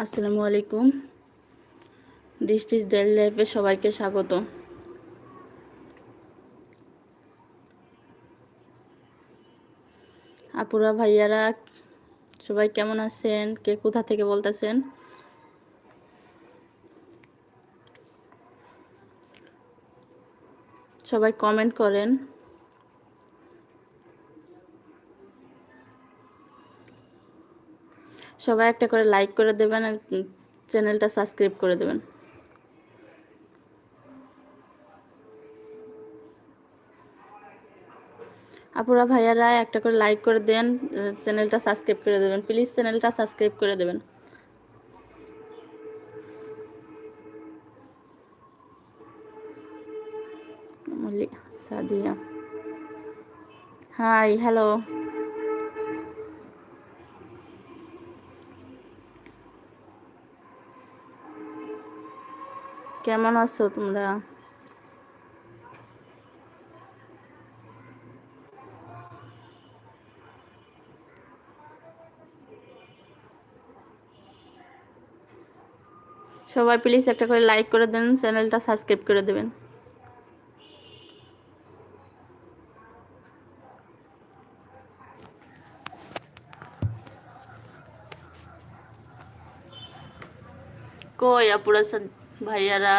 আসসালামু আলাইকুম। District daily লাইফে সবাইকে স্বাগত। আপুরা ভাইয়ারা, সবাই কেমন আছেন? কে কোথা থেকে বলতেছেন? সবাই কমেন্ট করেন। সবাই একটা করে লাইক করে দেবেন চ্যানেলটা সাবস্ক্রাইব করে দেবেন। আপুরা ভাইয়ারা একটা করে লাইক করে দেন চ্যানেলটা সাবস্ক্রাইব করে দেবেন। প্লিজ চ্যানেলটা সাবস্ক্রাইব করে দেবেন। সাদিয়া। হাই হ্যালো কেমন আছো তোমরা? সবাই প্লিজ একটা করে লাইক করে দেন চ্যানেলটা সাবস্ক্রাইব করে দেবেন। কই আপুরা ভাইয়ারা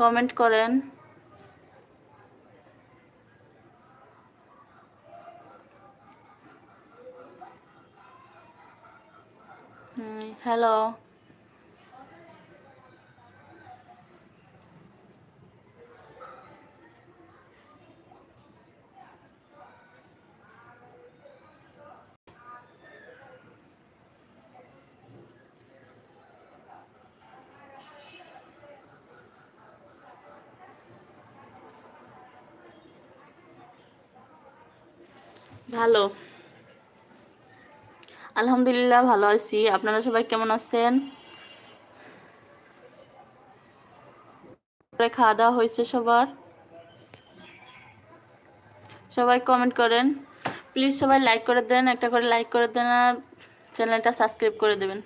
কমেন্ট করেন। হ্যালো ভালো। আলহামদুলিল্লাহ ভালো আছি। আপনারা সবাই কেমন আছেন? খাওয়া দাওয়া হয়েছে সবার? সবাই কমেন্ট করেন। প্লিজ সবাই লাইক করে দেন, একটা করে লাইক করে দেন, আর চ্যানেলটা সাবস্ক্রাইব করে দেবেন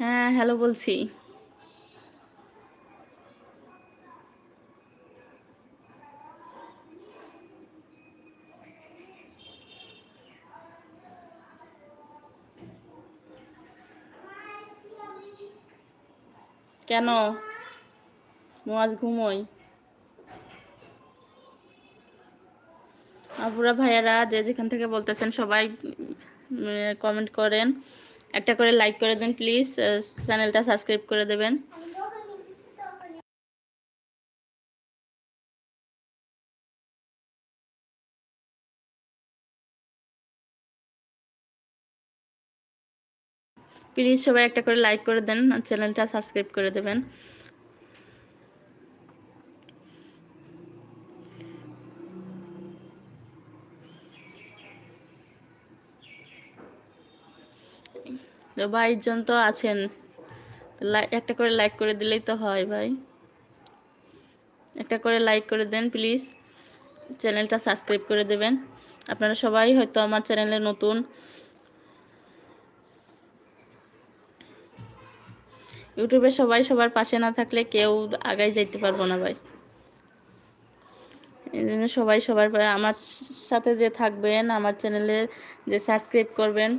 হ্যাঁ হ্যালো বলছি। কেন? মোয়াজ ঘুমোই আপুরা ভাইয়ারা যে যেখান থেকে বলতেছেন সবাই কমেন্ট করেন। একটা করে লাইক করে দেন প্লিজ চ্যানেলটা সাবস্ক্রাইব করে দেবেন। প্লিজ সবাই একটা করে লাইক করে দেন চ্যানেলটা সাবস্ক্রাইব করে দেবেন। তো ভাইজন তো আছেন। একটা করে লাইক করে দিলেই তো হয় ভাই। একটা করে লাইক করে দেন প্লিজ চ্যানেলটা সাবস্ক্রাইব করে দেবেন। আপনারা সবাই হয়তো আমার চ্যানেলে নতুন। ইউটিউবে সবাই সবার পাশে না থাকলে কেউ আগাই যাইতে পারব না ভাই। এই জন্য সবাই সবার আমার সাথে যে থাকবেন, আমার চ্যানেলে যে সাবস্ক্রাইব করবেন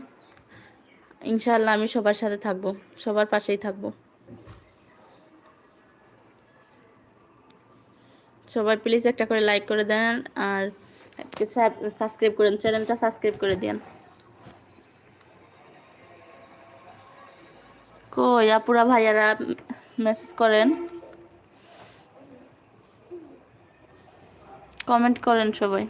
ইনশাআল্লাহ আমি সবার সাথে থাকব, সবার পাশেই থাকব। সবাই প্লিজ একটা করে লাইক করে দেন আর সাবস্ক্রাইব করেন চ্যানেলটা সাবস্ক্রাইব করে দেন। কই আপুরা ভাইয়ারা মেসেজ করেন? কমেন্ট করেন সবাই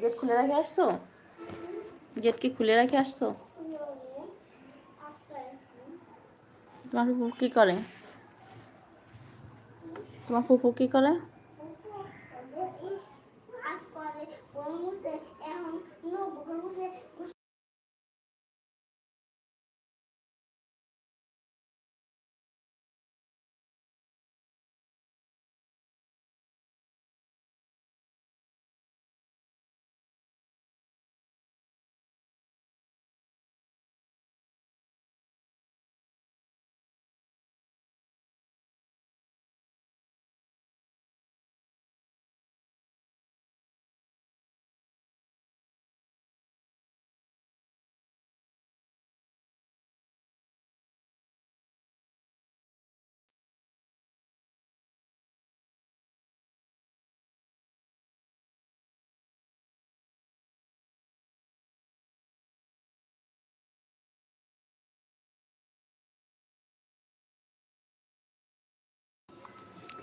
গেট খুলে রাখে আসছো? গেট কি খুলে রাখে আসছো? তোমার ফুপু কি করে? তোমার ফুপু কি করে?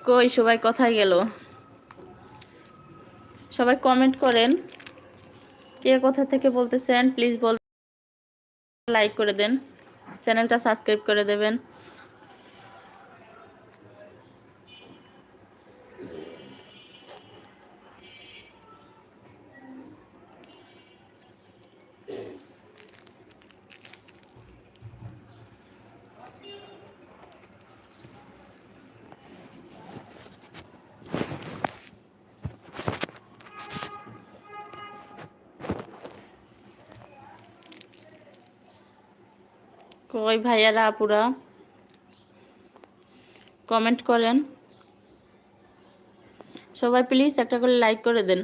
কই সবাই কোথায় গেল? সবাই কমেন্ট করেন। কে কোথা থেকে বলতেছেন প্লিজ বল লাইক করে দেন। চ্যানেলটা সাবস্ক্রাইব করে দেবেন। কই ভাইয়ারা, আপুরা। কমেন্ট করেন। সবাই প্লিজ একটা করে লাইক করে দেন।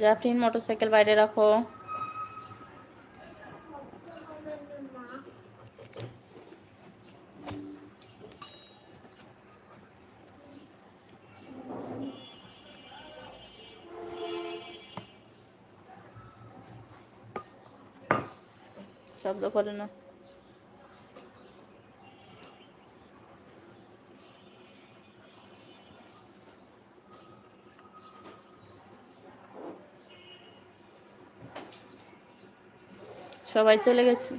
জাফরিন মোটরসাইকেল বাইরে রাখো। শব্দ করে না। সবাই চলে গেছে।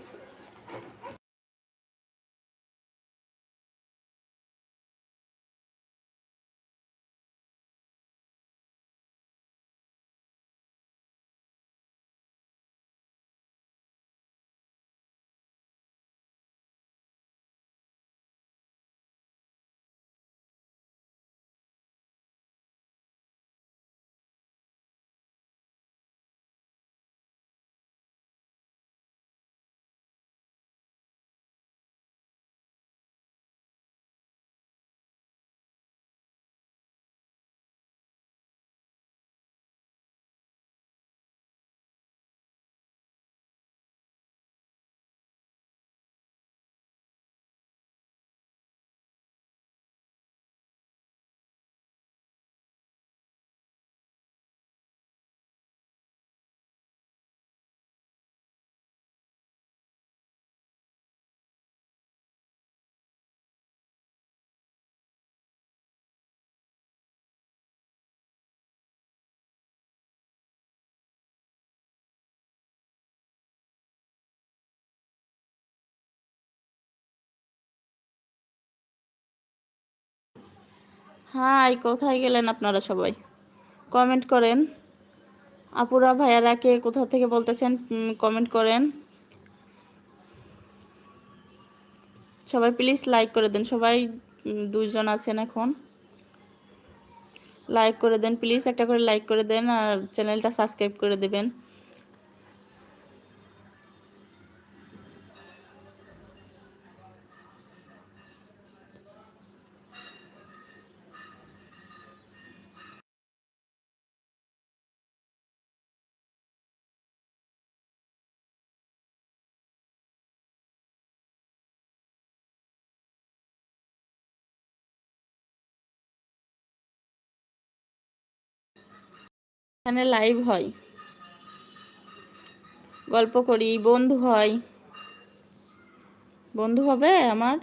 হাই কোথায় গেলেন আপনারা সবাই? কমেন্ট করেন। আপুরা ভাইয়ারা কে কোথা থেকে বলতেছেন কমেন্ট করেন। সবাই প্লিজ লাইক করে দেন। সবাই উম, দুইজন আছেন এখন। লাইক করে দেন প্লিজ একটা করে লাইক করে দেন আর চ্যানেলটা সাবস্ক্রাইব করে দেবেন। এখানে লাইভ হয়। গল্প করি বন্ধু হয়। বন্ধু হবে আমার?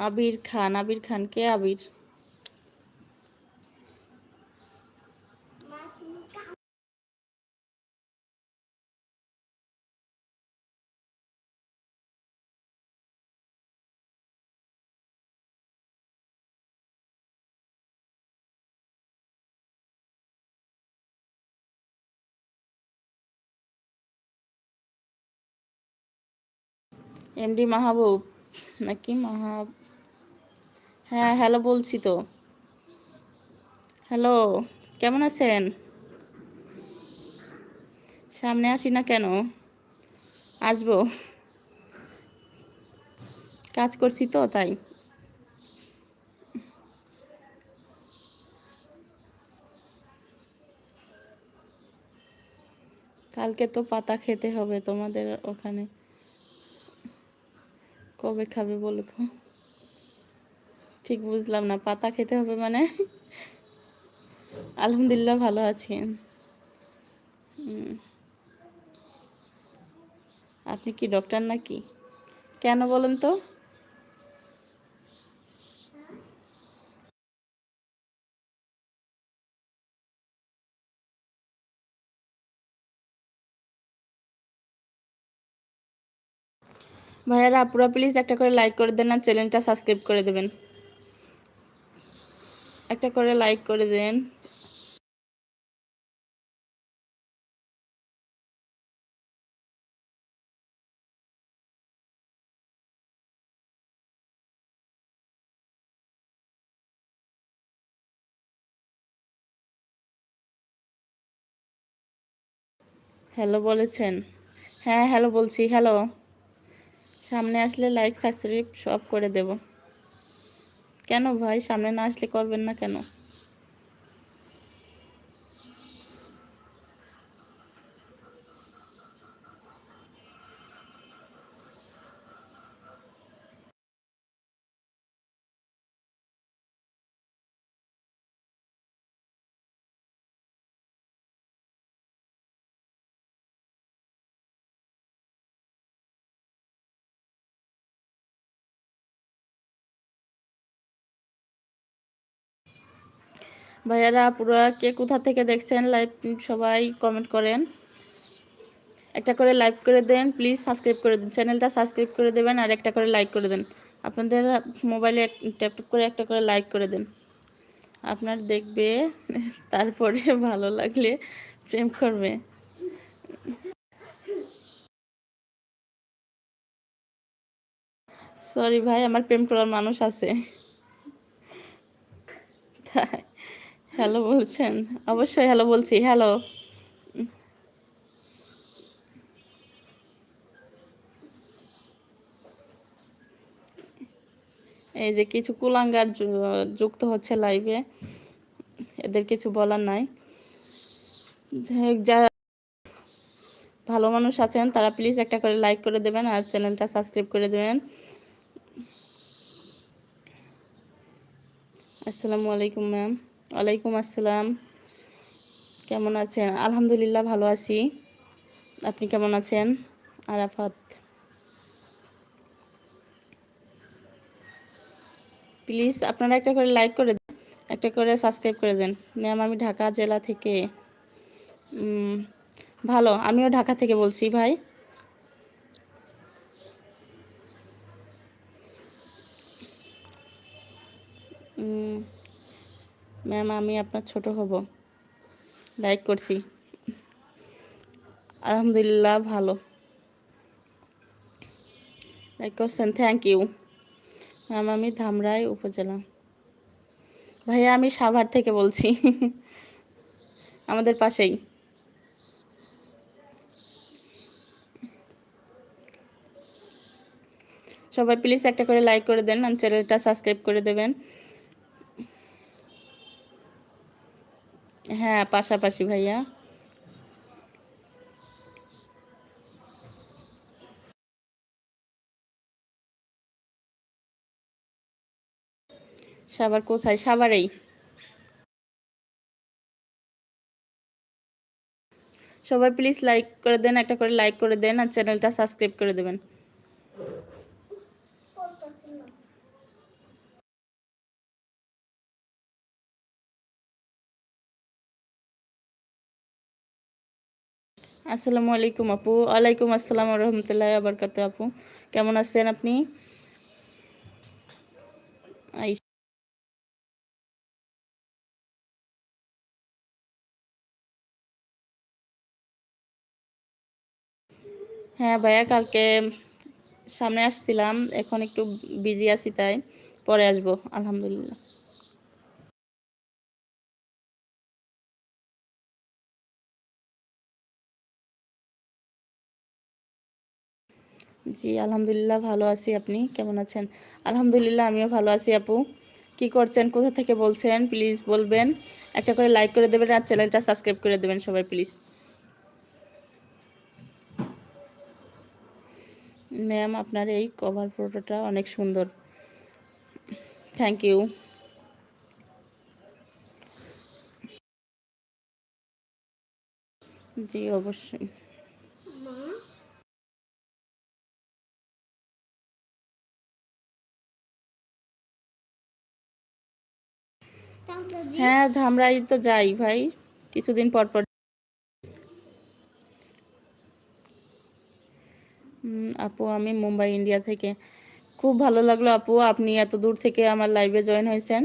আবির খান আবির খান কে আবির এমডি মাহবুব নাকি মাহাব হ্যাঁ হ্যালো বলছি তো। হ্যালো কেমন আছেন? সামনে আসি না কেন? আসব। কাজ করছি তো, তাই। কালকে তো পাতা খেতে হবে তোমাদের ওখানে। কবে খাবে বলো তো? ঠিক বুঝলাম না, পাতা খেতে হবে মানে। আলহামদুলিল্লাহ ভালো আছি। আপনি কি ডক্টর নাকি? কেন বলেন তো? ভাইয়ারা আপুরা প্লিজ একটা করে লাইক করে দেন আর চ্যানেলটা সাবস্ক্রাইব করে দেবেন। একটা করে লাইক করে দেন। হ্যালো বলেছেন। হ্যাঁ হ্যালো বলছি হ্যালো সামনে আসলে লাইক সাবস্ক্রাইব সব করে দেব। কেন ভাই? সামনে না আসলে করবেন না কেন? ভাইয়ারা আপুরা কে কোথা থেকে দেখছেন লাইভ সবাই কমেন্ট করেন। একটা করে লাইক করে দেন প্লিজ সাবস্ক্রাইব করে দিন। চ্যানেলটা সাবস্ক্রাইব করে দেবেন আর একটা করে লাইক করে দেন। আপনাদের মোবাইলে ট্যাপ করে একটা করে লাইক করে দেন। আপনার দেখবে তারপরে ভালো লাগলে প্রেম করবে। সরি ভাই, আমার প্রেম করার মানুষ আছে। তাই। হ্যালো বলছেন? অবশ্যই হ্যালো বলছি, হ্যালো। এই যে কিছু কুলাঙ্গার যুক্ত হচ্ছে লাইভে, এদের কিছু বলার নাই। যারা ভালো মানুষ আছেন, তারা প্লিজ একটা করে লাইক করে দেবেন আর চ্যানেলটা সাবস্ক্রাইব করে দেবেন। আসসালামু আলাইকুম ম্যাম ওয়ালাইকুম আসসালাম। কেমন আছেন? আলহামদুলিল্লাহ ভালো আছি। আপনি কেমন আছেন? আরাফাত। প্লিজ আপনারা একটা করে লাইক করে দেন, একটা করে সাবস্ক্রাইব করে দেন। ম্যাম, আমি ঢাকা জেলা থেকে ভালো, আমিও ঢাকা থেকে বলছি ভাই। ম্যাম, আমি আপনার ছোট হব। লাইক করছি। আলহামদুলিল্লাহ, ভালো। লাইক করছেন থ্যাংক ইউ ম্যাম, আমি ধামরাই উপজেলা। ভাইয়া, আমি সাভার থেকে বলছি। আমাদের পাশেই। সবাই প্লিজ একটা করে লাইক করে দেন চ্যানেলটা সাবস্ক্রাইব করে দেবেন। হ্যাঁ পাশাপাশি ভাইয়া। সাবার কোথায়? সাভারেই। সবাই প্লিজ লাইক করে দেন, একটা করে লাইক করে দেন, আর চ্যানেলটা সাবস্ক্রাইব করে দেবেন। আসসালামু আলাইকুম আপু। ওয়ালাইকুম আসসালাম রহমতুল্লাহ আবরকাত আপু। কেমন আছেন আপনি? হ্যাঁ ভাইয়া, কালকে সামনে আসছিলাম। এখন একটু বিজি আছি তাই পরে আসব, আলহামদুলিল্লাহ। জি, আলহামদুলিল্লাহ ভালো আছি আপনি। কেমন আছেন? আলহামদুলিল্লাহ, আমিও ভালো আছি আপু। কি করছেন? কোথা থেকে বলছেন? প্লিজ বলবেন। একটা করে লাইক করে দেবেন আর চ্যানেলটা সাবস্ক্রাইব করে দেবেন সবাই, প্লিজ। ম্যাম, আপনার এই কভার ফটোটা অনেক সুন্দর। Thank you. জি, অবশ্যই। হ্যাঁ ধামরাই তো যাই ভাই, কিছুদিন পর পর। আপু, আমি মুম্বাই, ইন্ডিয়া থেকে। খুব ভালো লাগল আপু, আপনি এত দূর থেকে আমার লাইভে জয়েন হয়েছেন।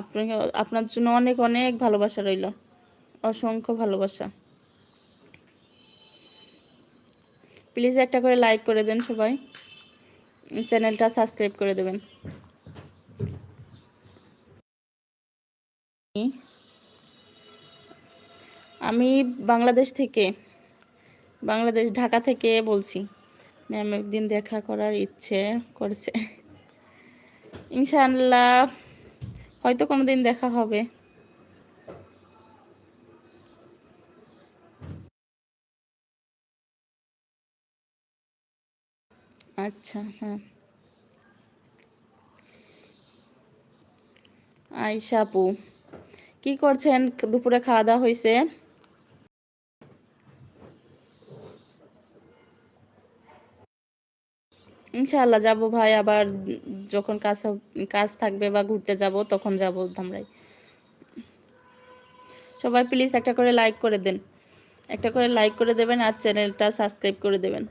আপনাকে, আপনার জন্য অনেক অনেক ভালোবাসা রইল। অসংখ্য ভালোবাসা। প্লিজ একটা করে লাইক করে দেন সবাই। চ্যানেলটা সাবস্ক্রাইব করে দেবেন। আমি বাংলাদেশ থেকে, বাংলাদেশ, ঢাকা থেকে বলছি। ম্যাম একদিন দেখা করার ইচ্ছে করছে। ইনশাআল্লাহ হয়তো কোনো দিন দেখা হবে। আচ্ছা হ্যাঁ। আয়শা আপু কি করছেন? দুপুরে খাওয়া দাওয়া হয়েছে ইনশাআল্লাহ যাব ভাই, আবার যখন কাজ কাজ থাকবে বা ঘুরতে যাব, তখন যাব ধামরাই। সবাই প্লিজ একটা করে লাইক করে দেন। একটা করে লাইক করে দেবেন আর চ্যানেলটা সাবস্ক্রাইব করে দেবেন।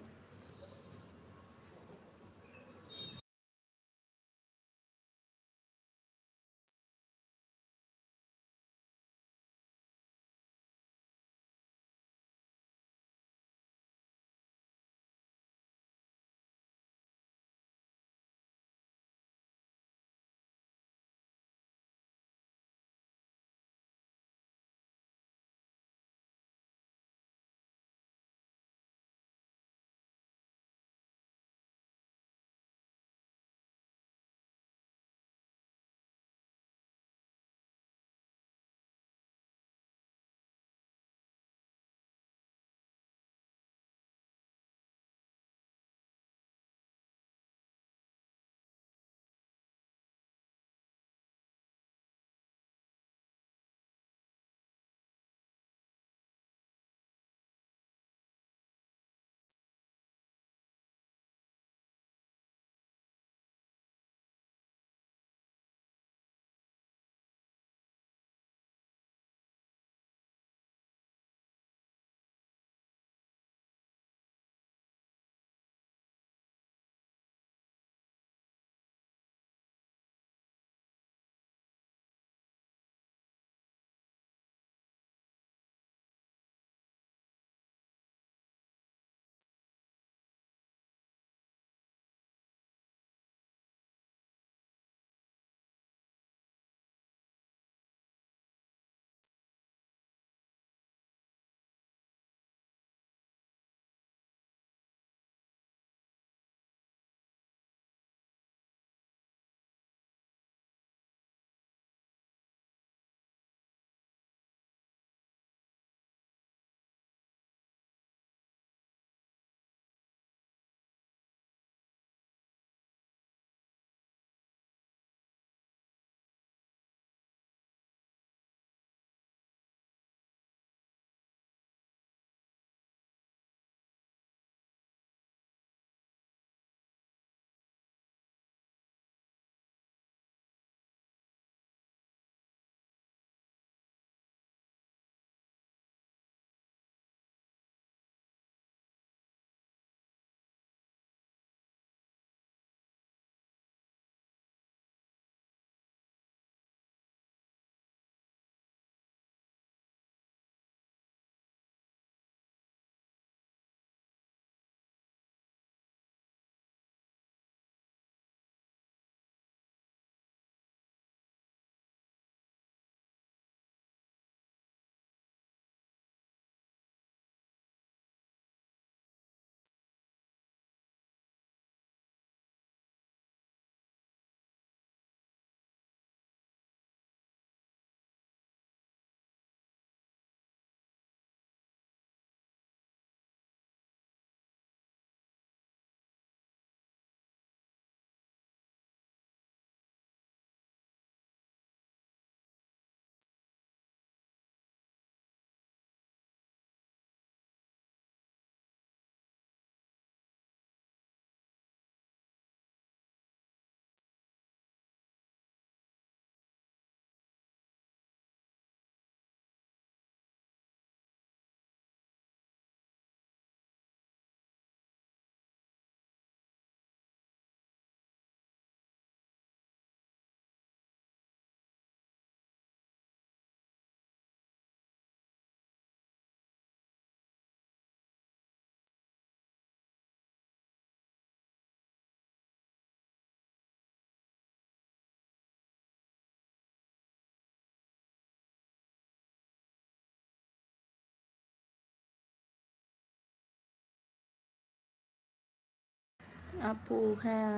আপু হ্যাঁ।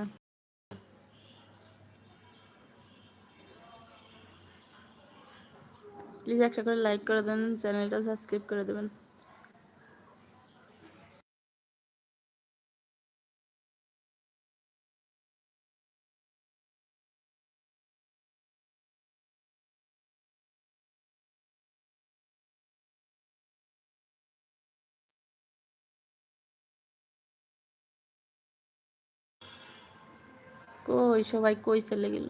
প্লিজ একটা করে লাইক করে দেন চ্যানেলটা সাবস্ক্রাইব করে দেবেন। কই সবাই কই চলে গেল?